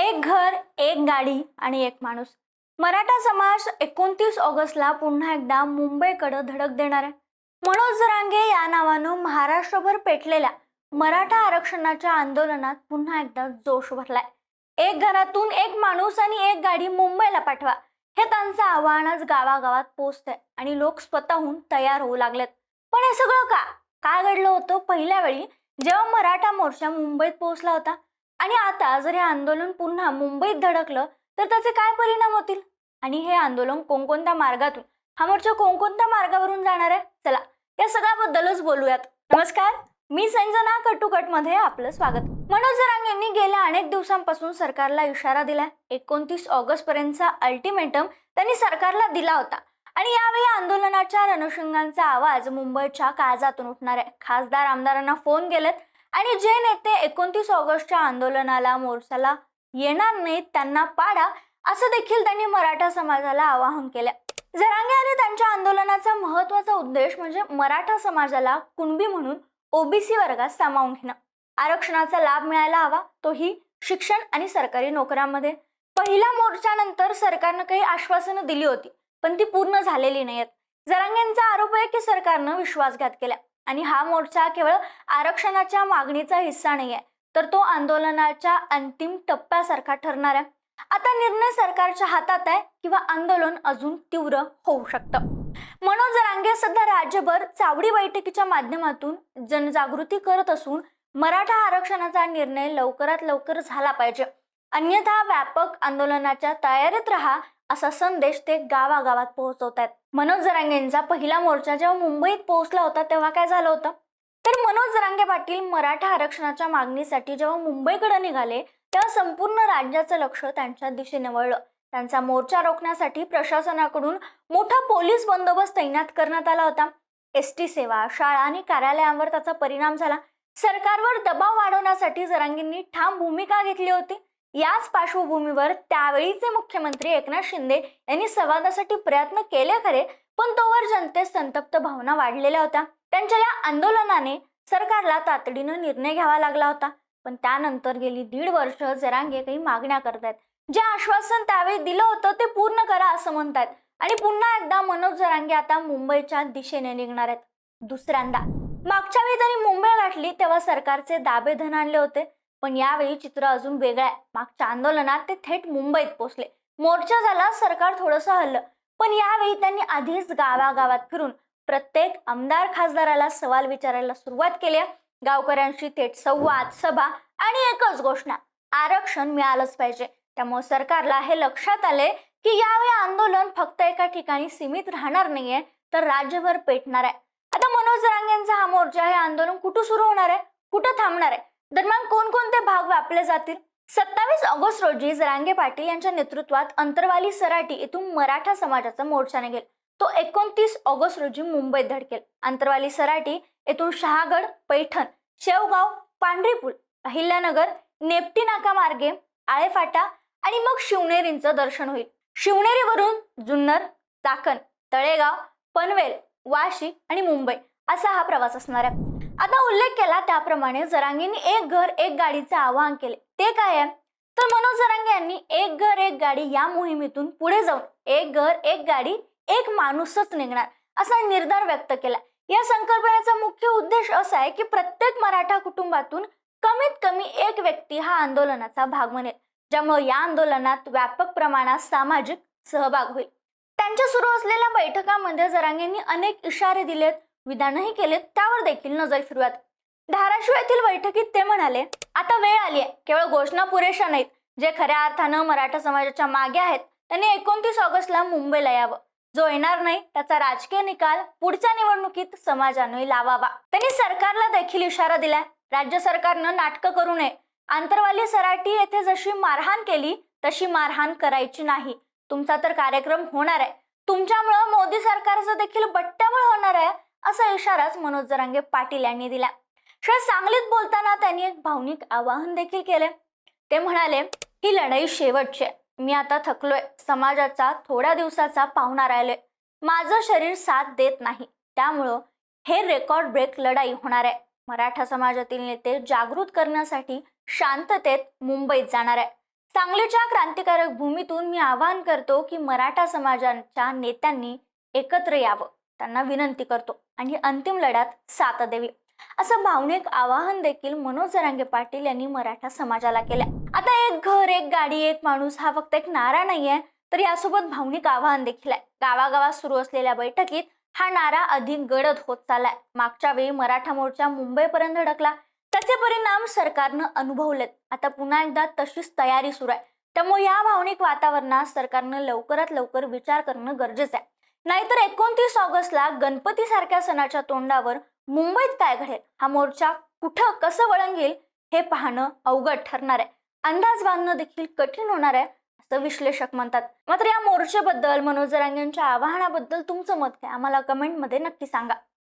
एक घर एक गाडी आणि एक माणूस. मराठा समाज एकोणतीस ऑगस्टला पुन्हा एकदा मुंबईकडे धडक देणार आहे. मनोज जरांगे या नावानं महाराष्ट्रभर पेटलेल्या मराठा आरक्षणाच्या आंदोलनात पुन्हा एकदा जोश भरलाय. एक घरातून एक माणूस आणि एक गाडी मुंबईला पाठवा हे त्यांचं आव्हान आज गावागावात पोचतंय आणि लोक स्वतःहून तयार होऊ लागलेत. पण हे सगळं का? काय घडलं होतं? पहिल्या वेळी जेव्हा मराठा मोर्चा मुंबईत पोहोचला होता आणि आता जर हे आंदोलन पुन्हा मुंबईत धडकलं तर त्याचे काय परिणाम होतील? आणि हे आंदोलन कोणकोणत्या मार्गातून हा मोर्चा कोणकोणत्या मार्गावरून जाणार आहे? चला या सगळ्याबद्दलच बोलूयात. नमस्कार मी संजना कटुकटमध्ये आपलं स्वागत. मनोज जरांग यांनी गेल्या अनेक दिवसांपासून सरकारला इशारा दिलाय. एकोणतीस ऑगस्ट पर्यंतचा अल्टिमेटम त्यांनी सरकारला दिला होता. आणि यावेळी आंदोलनाच्या रणशिंगांचा आवाज मुंबईच्या काळजातून उठणार आहे. खासदार आमदारांना फोन गेलेत आणि जे नेते एकोणतीस ऑगस्टच्या आंदोलनाला मोर्चाला येणार नाहीत त्यांना पाडा असं देखील त्यांनी मराठा समाजाला आवाहन केलं. जरांगे आणि त्यांच्या आंदोलनाचा महत्त्वाचा उद्देश म्हणजे मराठा समाजाला कुणबी म्हणून ओबीसी वर्गात सामावून घेणं. आरक्षणाचा लाभ मिळायला हवा तोही शिक्षण आणि सरकारी नोकऱ्यांमध्ये. पहिल्या मोर्चानंतर सरकारनं काही आश्वासनं दिली होती पण ती पूर्ण झालेली नाहीत जरांगेंचा आरोप आहे की सरकारनं विश्वासघात केला. आणि हा मोर्चा केवळ आरक्षणाच्या मागणीचा हिस्सा नाही आहे तर तो आंदोलनाच्या अंतिम टप्प्यासारखा ठरणार आहे. आता निर्णय सरकारच्या हातात आहे किंवा आंदोलन अजून तीव्र होऊ शकतं. मनोज जरांगे सध्या राज्यभर चावडी बैठकीच्या माध्यमातून जनजागृती करत असून मराठा आरक्षणाचा निर्णय लवकरात लवकर झाला पाहिजे. अन्यथा व्यापक आंदोलनाच्या तयारीत राहा असा संदेश ते गावागावात पोहोचवत आहेत मनोज जरांगेंचा पहिला मोर्चा जेव्हा मुंबईत पोहोचला होता तेव्हा काय झालं होतं? तर मनोज जरांगे पाटील मराठा आरक्षणाच्या मागणीसाठी जेव्हा मुंबईकडे निघाले तेव्हा संपूर्ण राज्याचं लक्ष त्यांच्या दिशेने वळलं. त्यांचा मोर्चा रोखण्यासाठी प्रशासनाकडून मोठा पोलीस बंदोबस्त तैनात करण्यात आला होता. एस टी सेवा शाळा आणि कार्यालयांवर त्याचा परिणाम झाला. सरकारवर दबाव वाढवण्यासाठी जरांगींनी ठाम भूमिका घेतली होती. याच पार्श्वभूमीवर त्यावेळीचे मुख्यमंत्री एकनाथ शिंदे यांनी संवादासाठी प्रयत्न केले खरे पण तोवर जनतेत संतप्त भावना वाढलेल्या होत्या. त्यांच्या या आंदोलनाने सरकारला तातडीनं निर्णय घ्यावा लागला होता. पण त्यानंतर गेली दीड वर्ष जरांगे काही मागण्या करतायत. जे आश्वासन त्यावेळी दिलं होतं ते पूर्ण करा असं म्हणतायत. आणि पुन्हा एकदा मनोज जरांगे आता मुंबईच्या दिशेने निघणार आहेत. दुसऱ्यांदा. मागच्या वेळी त्यांनी मुंबई गाठली तेव्हा सरकारचे दाबे धन आणले होते. पण यावेळी चित्र अजून वेगळं आहे. मागच्या आंदोलनात ते थेट मुंबईत पोहोचले. मोर्चा झाला सरकार थोडंसं हल्लं. पण यावेळी त्यांनी आधीच गावागावात फिरून प्रत्येक आमदार खासदाराला सवाल विचारायला सुरुवात केली गावकऱ्यांशी थेट संवाद सभा आणि एकच घोषणा आरक्षण मिळालंच पाहिजे. त्यामुळे सरकारला हे लक्षात आले की यावेळी आंदोलन फक्त एका ठिकाणी सीमित राहणार नाहीये तर राज्यभर पेटणार आहे. आता मनोज जरांगेंचा हा मोर्चा हे आंदोलन कुठं सुरू होणार आहे? कुठं थांबणार आहे? दरम्यान कोणकोणते भाग व्यापले जातील? सत्तावीस ऑगस्ट रोजी जरांगे पाटील यांच्या नेतृत्वात अंतरवाली सराटी येथून मराठा समाजाचा मोर्चा निघेल तो एकोणतीस ऑगस्ट रोजी मुंबईत धडकेल. अंतरवाली सराटी येथून शहागड पैठण शेवगाव पांढरीपूल अहिल्यानगर नेपटी नाका मार्गे आळेफाटा आणि मग शिवनेरींचं दर्शन होईल. शिवनेरीवरून जुन्नर चाकण तळेगाव पनवेल वाशी आणि मुंबई असा हा प्रवास असणार आहे. आता उल्लेख केला त्याप्रमाणे जरांगींनी एक घर एक गाडीचे आवाहन केले. ते काय आहे? तर मनोज जरांगे यांनी एक घर एक गाडी या मोहिमेतून पुढे जाऊन एक घर एक गाडी एक माणूसच निघणार असा निर्धार व्यक्त केला. या संकल्पनेचा मुख्य उद्देश असा आहे की प्रत्येक मराठा कुटुंबातून कमीत कमी एक व्यक्ती हा आंदोलनाचा भाग बनेल ज्यामुळे या आंदोलनात व्यापक प्रमाणात सामाजिक सहभाग होईल. त्यांच्या सुरू असलेल्या बैठकामध्ये जरांगेंनी अनेक इशारे दिलेत. विधानही केले त्यावर देखील नजर फिरवत. धाराशिव येथील बैठकीत ते म्हणाले आता वेळ आली आहे केवळ घोषणा पुरेशा नाहीत. जे खऱ्या अर्थानं मराठा समाजाच्या मागे आहेत त्यांनी एकोणतीस ऑगस्टला मुंबईला यावं. जो येणार नाही त्याचा राजकीय निकाल पुढच्या निवडणुकीत समाजाने लावावा. त्यांनी सरकारला देखील इशारा दिलाय. राज्य सरकारनं नाटकं करू नये. आंतरवाली सराटी येथे जशी मारहाण केली तशी मारहाण करायची नाही. तुमचा तर कार्यक्रम होणार आहे. तुमच्यामुळं मोदी सरकारचं देखील बट्ट्याबळ होणार आहे. असा इशाराच मनोज जरांगे पाटील यांनी दिला. शिवाय सांगलीत बोलताना त्यांनी एक भावनिक आवाहन देखील केले. ते म्हणाले ही लढाई शेवटची आहे. मी आता थकलोय. समाजाचा थोड्या दिवसाचा पाहुणा राहिलोय. माझं शरीर साथ देत नाही. त्यामुळं हे रेकॉर्ड ब्रेक लढाई होणार आहे. मराठा समाजातील नेते जागृत करण्यासाठी शांततेत मुंबईत जाणार आहे. सांगलीच्या क्रांतिकारक भूमीतून मी आवाहन करतो की मराठा समाजाच्या नेत्यांनी एकत्र यावं. त्यांना विनंती करतो. आणि अंतिम लढ्यात साथ द्यावी असं भावनिक आवाहन देखील मनोज जरांगे पाटील यांनी मराठा समाजाला केले आता एक घर एक गाडी एक माणूस हा फक्त एक नारा नाहीये तर यासोबत भावनिक आवाहन देखील आहे. गावागावात सुरू असलेल्या बैठकीत हा नारा अधिक गडद होत चाललाय. मागच्या वेळी मराठा मोर्चा मुंबईपर्यंत धडकला. त्याचे परिणाम सरकारनं अनुभवलेत. आता पुन्हा एकदा तशीच तयारी सुरू आहे. त्यामुळे या भावनिक वातावरणात सरकारनं लवकरात लवकर विचार करणं गरजेचं आहे. नाहीतर एकोणतीस ऑगस्टला गणपती सारख्या सणाच्या तोंडावर मुंबईत काय घडेल? हा मोर्चा कुठं कसं वळण घेईल हे पाहणं अवघड ठरणार आहे. अंदाज बांधणं देखील कठीण होणार आहे असं विश्लेषक म्हणतात. मात्र या मोर्चेबद्दल मनोज जरांगेंच्या आवाहनाबद्दल तुमचं मत काय? आम्हाला कमेंटमध्ये नक्की सांगा.